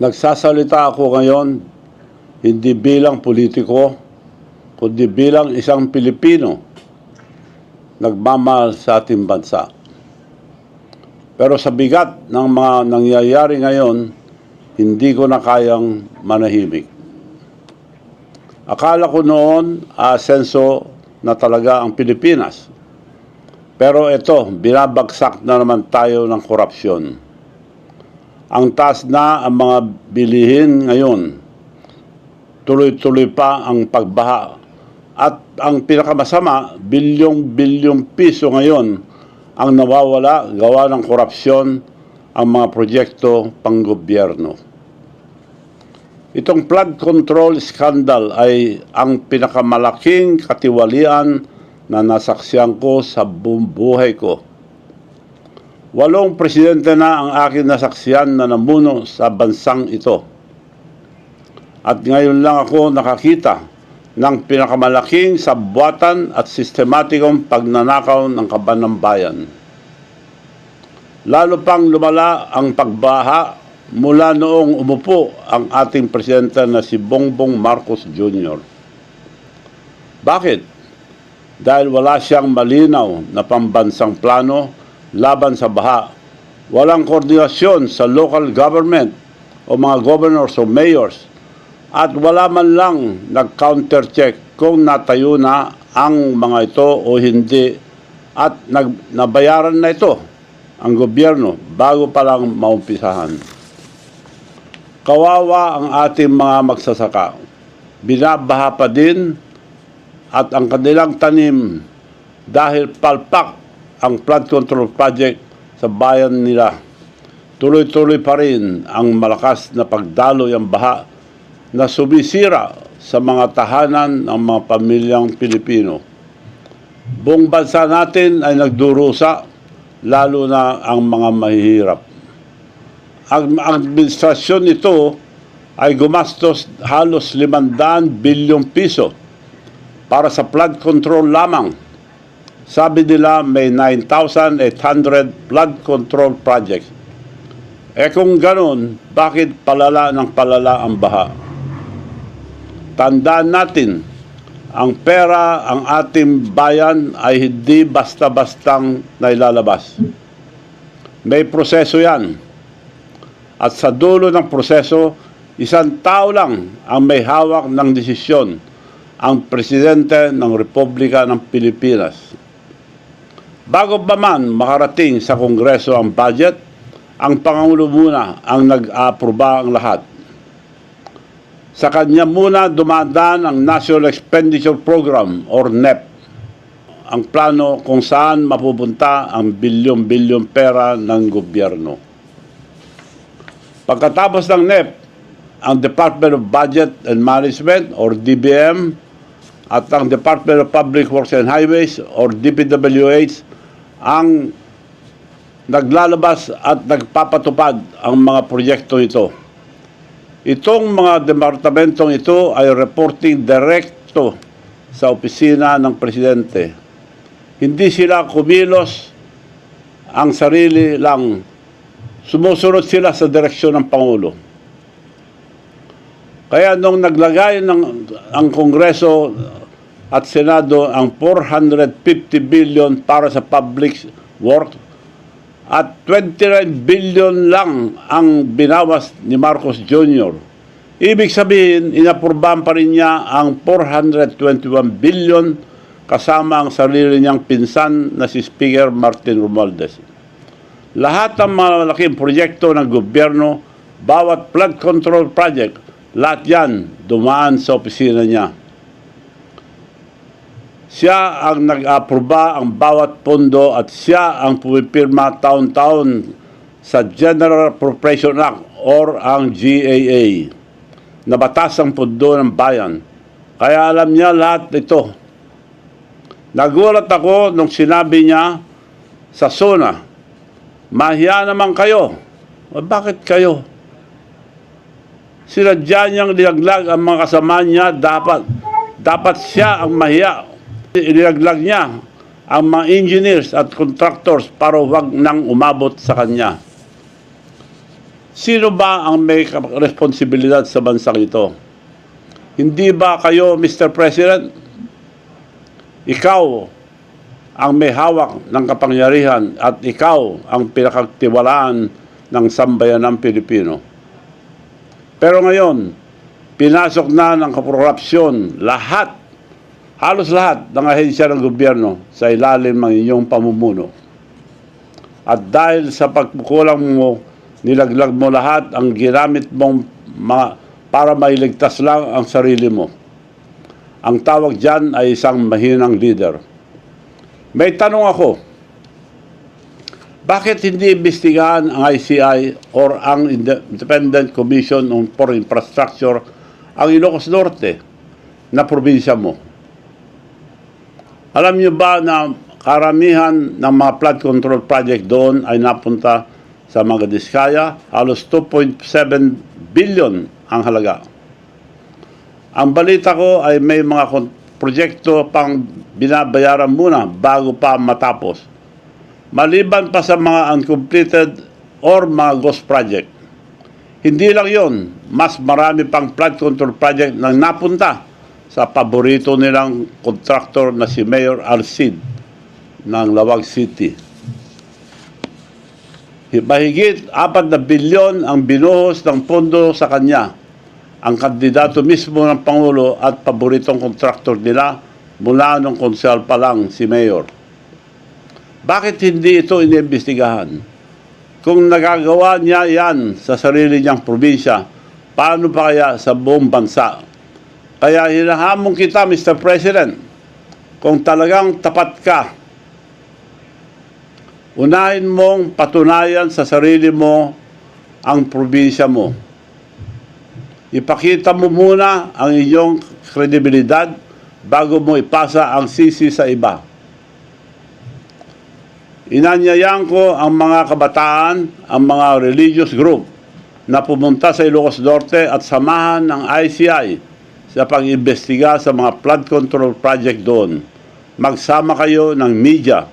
Nagsasalita ako ngayon hindi bilang politiko, kundi bilang isang Pilipino nagmamahal sa ating bansa. Pero sa bigat ng mga nangyayari ngayon, hindi ko na kayang manahimik. Akala ko noon asenso na talaga ang Pilipinas. Pero ito, binabagsak na naman tayo ng korupsyon. Ang taas na ang mga bilihin ngayon. Tuloy-tuloy pa ang pagbaha. At ang pinakamasama, bilyong-bilyong piso ngayon ang nawawala gawa ng korupsyon ang mga proyekto panggobyerno. Itong flood control scandal ay ang pinakamalaking katiwalian na nasaksiyan ko sa buhay ko. Walong presidente na ang akin nasaksiyan na namuno sa bansang ito. At ngayon lang ako nakakita ng pinakamalaking sabwatan at sistematikong pagnanakaw ng kaban ng bayan. Lalo pang lumala ang pagbaha mula noong umupo ang ating presidente na si Bongbong Marcos Jr. Bakit? Dahil wala siyang malinaw na pambansang plano laban sa baha. Walang koordinasyon sa local government o mga governors o mayors at wala man lang nag-counter-check kung natayo na ang mga ito o hindi at nag, nabayaran na ito ang gobyerno bago pa lang maumpisahan. Kawawa ang ating mga magsasaka. Binabaha pa din at ang kanilang tanim dahil palpak ang flood control project sa bayan nila. Tuloy-tuloy pa rin ang malakas na pagdaloy ang baha na sumisira sa mga tahanan ng mga pamilyang Pilipino. Buong bansa natin ay nagdurusa, lalo na ang mga mahihirap. Ang administrasyon nito ay gumastos halos 500 bilyong piso para sa flood control lamang. Sabi nila may 9,800 flood control projects. Eh kung ganun, bakit palala ng palala ang baha? Tandaan natin, ang pera, ang ating bayan ay hindi basta-bastang nailalabas. May proseso yan. At sa dulo ng proseso, isang tao lang ang may hawak ng desisyon, ang Presidente ng Republika ng Pilipinas. Bago pa man makarating sa Kongreso ang budget, ang Pangulo muna ang nag-aproba ang lahat. Sa kanya muna dumadaan ang National Expenditure Program or NEP. Ang plano kung saan mapupunta ang bilyong-bilyong pera ng gobyerno. Pagkatapos ng NEP, ang Department of Budget and Management or DBM at ang Department of Public Works and Highways or DPWH ang naglalabas at nagpapatupad ang mga proyekto ito. Itong mga departamentong ito ay reporting direkto sa opisina ng Presidente. Hindi sila kumilos ang sarili lang. Sumusunod sila sa direksyon ng Pangulo. Kaya nung naglagay ng ang Kongreso at Senado ang 450 billion para sa public work at 29 billion lang ang binawas ni Marcos Jr. Ibig sabihin, inapurbahan pa rin niya ang 421 billion kasama ang sarili niyang pinsan na si Speaker Martin Romualdez. Lahat ng mga malaking proyekto ng gobyerno, bawat flood control project, lahat yan dumaan sa opisina niya. Siya ang nag-aproba ang bawat pondo at siya ang pumipirma taon-taon sa General Appropriation Act or ang GAA na batas ang pondo ng bayan. Kaya alam niya lahat ito. Nagulat ako nung sinabi niya sa SONA, mahiya naman kayo. O, bakit kayo? Sinadya niyang linaglag ang mga kasama niya dapat. Dapat siya ang mahiya inilaglag niya ang mga engineers at contractors para wag nang umabot sa kanya. Sino ba ang may responsibilidad sa bansang ito? Hindi ba kayo, Mr. President? Ikaw ang may hawak ng kapangyarihan at ikaw ang pinakatiwalaan ng sambayanang Pilipino. Pero ngayon, pinasok na ng kakorupsyon lahat, halos lahat ng ahensya ng gobyerno sa ilalim ng inyong pamumuno. At dahil sa pagkukulang mo, nilaglag mo lahat ang ginamit mong mga, para mailigtas lang ang sarili mo. Ang tawag dyan ay isang mahinang leader. May tanong ako, bakit hindi imbestigahan ang ICI or ang Inde- Independent Commission on for Infrastructure ang Ilocos Norte na probinsya mo? Alam niyo ba na karamihan ng mga flood control project doon ay napunta sa mga Diskaya, halos 2.7 billion ang halaga. Ang balita ko ay may mga proyekto pang binabayaran muna bago pa matapos. Maliban pa sa mga uncompleted or mga ghost project. Hindi lang yon, mas marami pang flood control project na napunta sa paborito nilang kontraktor na si Mayor Alcid ng Lawag City. Mahigit 4 na bilyon ang binuhos ng pondo sa kanya. Ang kandidato mismo ng Pangulo at paboritong kontraktor nila mula nung konsel pa lang si Mayor. Bakit hindi ito iniimbestigahan? Kung nagagawa niya yan sa sarili niyang probinsya, paano pa kaya sa buong bansa? Kaya hinahamon kita, Mr. President, kung talagang tapat ka, unahin mong patunayan sa sarili mo ang probinsya mo. Ipakita mo muna ang iyong kredibilidad bago mo ipasa ang sisi sa iba. Inanyayan ko ang mga kabataan, ang mga religious group na pumunta sa Ilocos Norte at samahan ng ICI sa pag-imbestiga sa mga flood control project doon. Magsama kayo ng media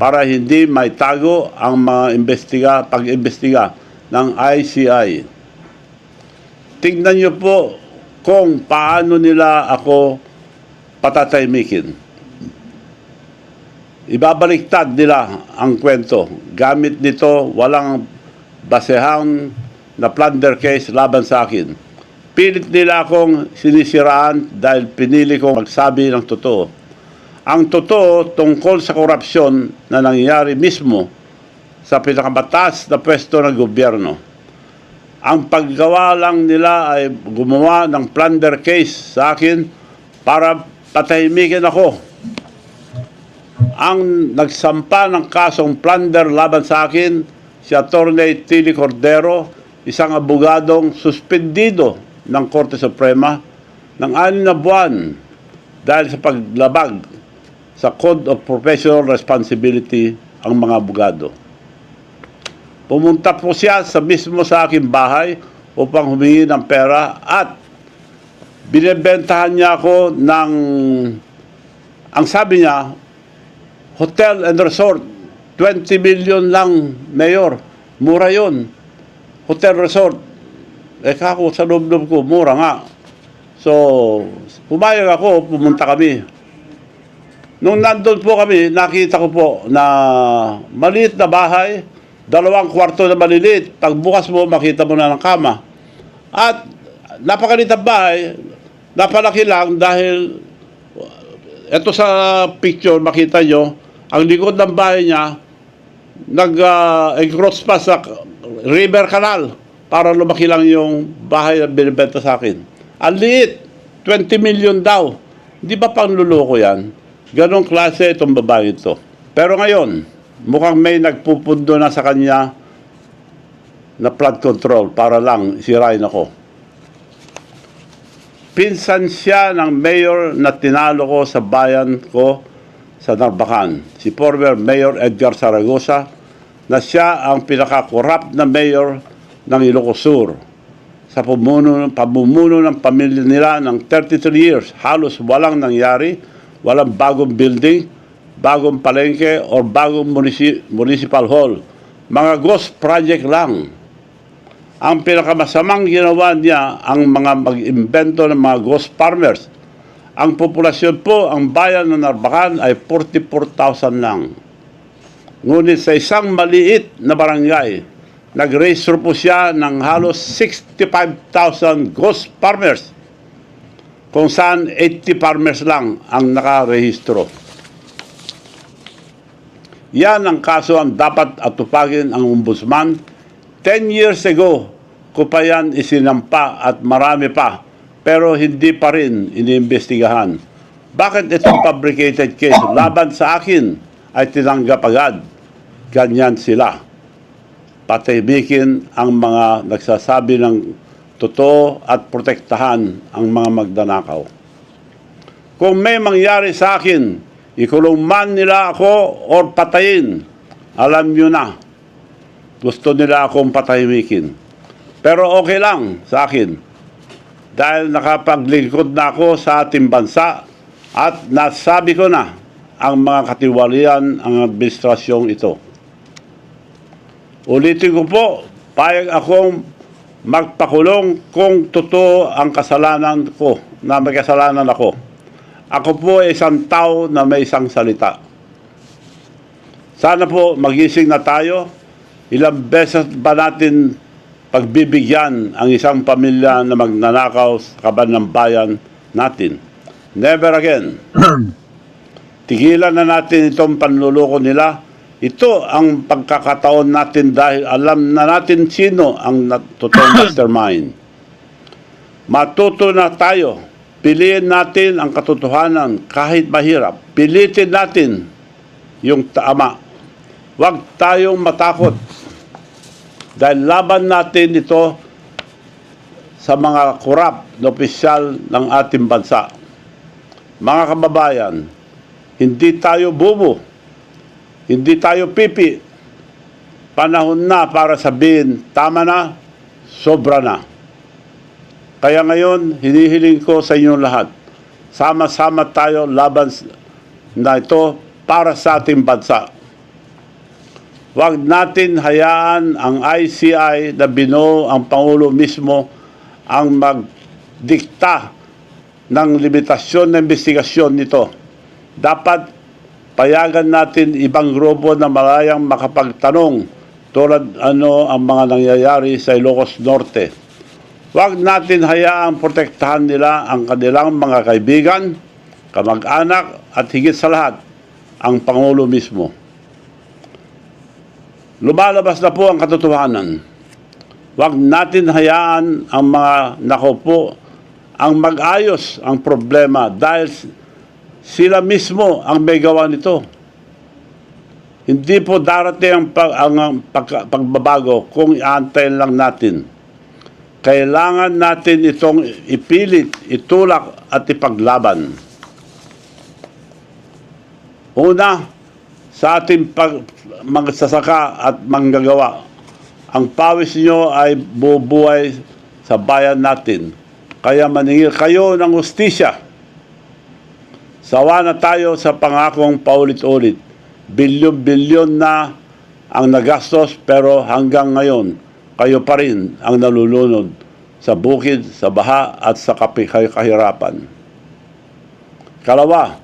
para hindi may tago ang mga investiga, pag-imbestiga ng ICI. Tingnan niyo po kung paano nila ako patataymikin ibabaliktad nila ang kwento. Gamit nito, walang basehang na plunder case laban sa akin. Pilit nila akong sinisiraan dahil pinili kong magsabi ng totoo. Ang totoo tungkol sa korupsyon na nangyayari mismo sa pinakamataas na pwesto ng gobyerno. Ang paggawa lang nila ay gumawa ng plunder case sa akin para patahimikin ako ang nagsampa ng kasong plunder laban sa akin, si Atty. Tilly Cordero, isang abogadong suspendido ng Korte Suprema ng anim na buwan dahil sa paglabag sa Code of Professional Responsibility ang mga abogado. Pumunta po siya sa mismo sa aking bahay upang humingi ng pera at binibentahan niya ako ng ang sabi niya hotel and resort, 20 million lang, Mayor. Mura yon. Hotel resort. Eh kako, sa loob-loob ko, mura nga. So, pumayag ako, pumunta kami. Nung nandun po kami, nakita ko po na maliit na bahay, dalawang kwarto na maliliit. Pagbukas mo, makita mo na ng kama. At napakaliit na bahay, napalaki lang dahil ito sa picture, makita nyo, ang likod ng bahay niya, nag-cross pa sa river canal para lumaki lang yung bahay na binibenta sa akin. Ang liit, 20 million daw. Di ba pangluloko yan? Ganong klase itong babae ito. Pero ngayon, mukhang may nagpupundo na sa kanya na flood control para lang sirain ako. Pinsan siya ng mayor na tinalo ko sa bayan ko sa Narbacan, si former Mayor Edgar Zaragoza, na siya ang pinaka-corrupt na mayor ng Ilocos Sur. Sa pamumuno, pamumuno ng pamilya nila ng 33 years, halos walang nangyari, walang bagong building, bagong palengke, or bagong munisi- municipal hall. Mga ghost project lang. Ang pinakamasamang ginawa niya ang mga mag-imbento ng mga ghost farmers. Ang populasyon po, ang bayan ng Narbacan ay 44,000 lang. Ngunit sa isang maliit na barangay, nag-register po siya ng halos 65,000 ghost farmers kung saan 80 farmers lang ang nakarehistro. Yan ang kaso ang dapat atupagin ang ombudsman. 10 years ago, ko pa yan isinampa at marami pa, pero hindi pa rin iniimbestigahan. Bakit itong fabricated case laban sa akin ay tinanggap agad? Ganyan sila. Patahimikin ang mga nagsasabi ng totoo at protektahan ang mga magdanakaw. Kung may mangyari sa akin, ikulong man nila ako or patayin, alam nyo na, gusto nila akong patahimikin. Pero okay lang sa akin, dahil nakapaglingkod na ako sa ating bansa at nasabi ko na ang mga katiwalian ang administrasyong ito. Ulitin ko po, payag akong magpakulong kung totoo ang kasalanan ko, na may kasalanan ako. Ako po ay isang tao na may isang salita. Sana po magising na tayo. Ilang beses ba natin pagbibigyan ang isang pamilya na magnanakaw sa kaban ng bayan natin? Never again. Tigilan na natin itong panluloko nila. Ito ang pagkakataon natin dahil alam na natin sino ang totoong mastermind. Matuto na tayo. Piliin natin ang katotohanan kahit mahirap. Pilitin natin yung tama. Huwag tayong matakot. Dahil laban natin ito sa mga korap na opisyal ng ating bansa. Mga kababayan, hindi tayo bubo. Hindi tayo pipi. Panahon na para sabihin, tama na, sobra na. Kaya ngayon, hinihiling ko sa inyong lahat, sama-sama tayo laban na ito para sa ating bansa. Huwag natin hayaan ang ICI na binuo ang Pangulo mismo ang magdikta ng limitasyon ng investigasyon nito. Dapat payagan natin ibang grupo na malayang makapagtanong tulad ano ang mga nangyayari sa Ilocos Norte. Huwag natin hayaang protektahan nila ang kanilang mga kaibigan, kamag-anak at higit sa lahat, ang Pangulo mismo. Lumalabas na po ang katotohanan. Huwag natin hayaan ang mga nakaupo ang mag-ayos ang problema dahil sila mismo ang may gawa nito. Hindi po darating ang, pag, ang, ang pag- pagbabago kung iantayin lang natin. Kailangan natin itong ipilit, itulak at ipaglaban. Una, sa ating pag, magsasaka at manggagawa, ang pawis nyo ay bubuhay sa bayan natin. Kaya maningil kayo ng ustisya. Sawa na tayo sa pangakong paulit-ulit. Bilyon-bilyon na ang nagastos pero hanggang ngayon, kayo pa rin ang nalulunod sa bukid, sa baha at sa kahirapan. Kalawa,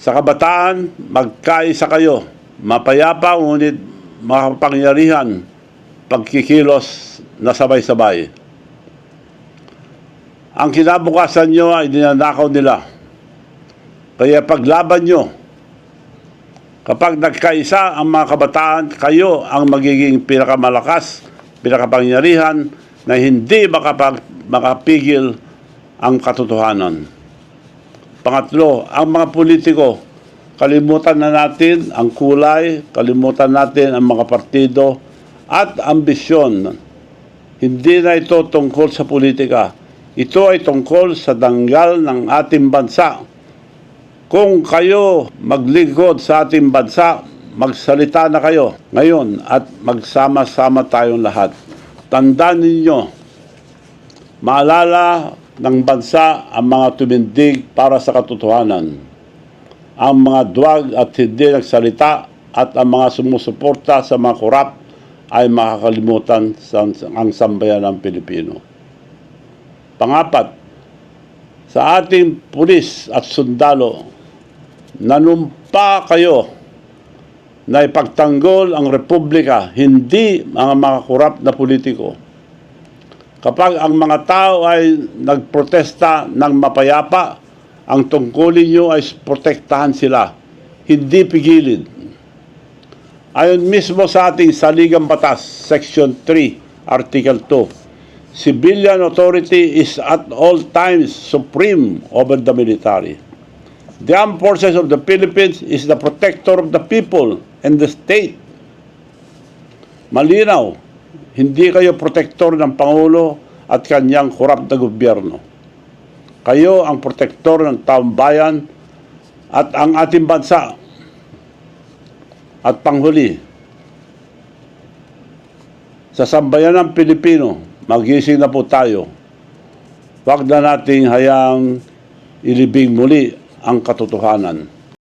sa kabataan, magkaisa kayo. Mapayapa, ngunit makapangyarihan, pagkikilos na sabay-sabay. Ang kinabukasan nyo ay dinanakaw nila. Kaya paglaban nyo, kapag nagkaisa ang mga kabataan, kayo ang magiging pinakamalakas, pinakapangyarihan na hindi makapag, makapigil ang katotohanan. Pangatlo, ang mga politiko, kalimutan na natin ang kulay, kalimutan natin ang mga partido at ambisyon. Hindi na ito tungkol sa politika. Ito ay tungkol sa danggal ng ating bansa. Kung kayo maglingkod sa ating bansa, magsalita na kayo ngayon at magsama-sama tayong lahat. Tandaan ninyo, maalala ng bansa ang mga tumindig para sa katotohanan. Ang mga duwag at hindi nagsalita at ang mga sumusuporta sa mga korap ay makakalimutan sa, ang sambayan ng Pilipino. Pangapat, sa ating pulis at sundalo, nanumpa kayo na ipagtanggol ang Republika, hindi mga makakurap na politiko. Kapag ang mga tao ay nagprotesta ng mapayapa, ang tungkulin nyo ay protektahan sila, hindi pigilin. Ayon mismo sa ating saligang batas, Section 3, Article 2, civilian authority is at all times supreme over the military. The armed forces of the Philippines is the protector of the people and the state. Malinaw, hindi kayo protektor ng Pangulo at kanyang korap na gobyerno. Kayo ang protektor ng taong bayan at ang ating bansa. At panghuli, sa sambayan ng Pilipino, magising na po tayo. Huwag na nating hayang ilibing muli ang katotohanan.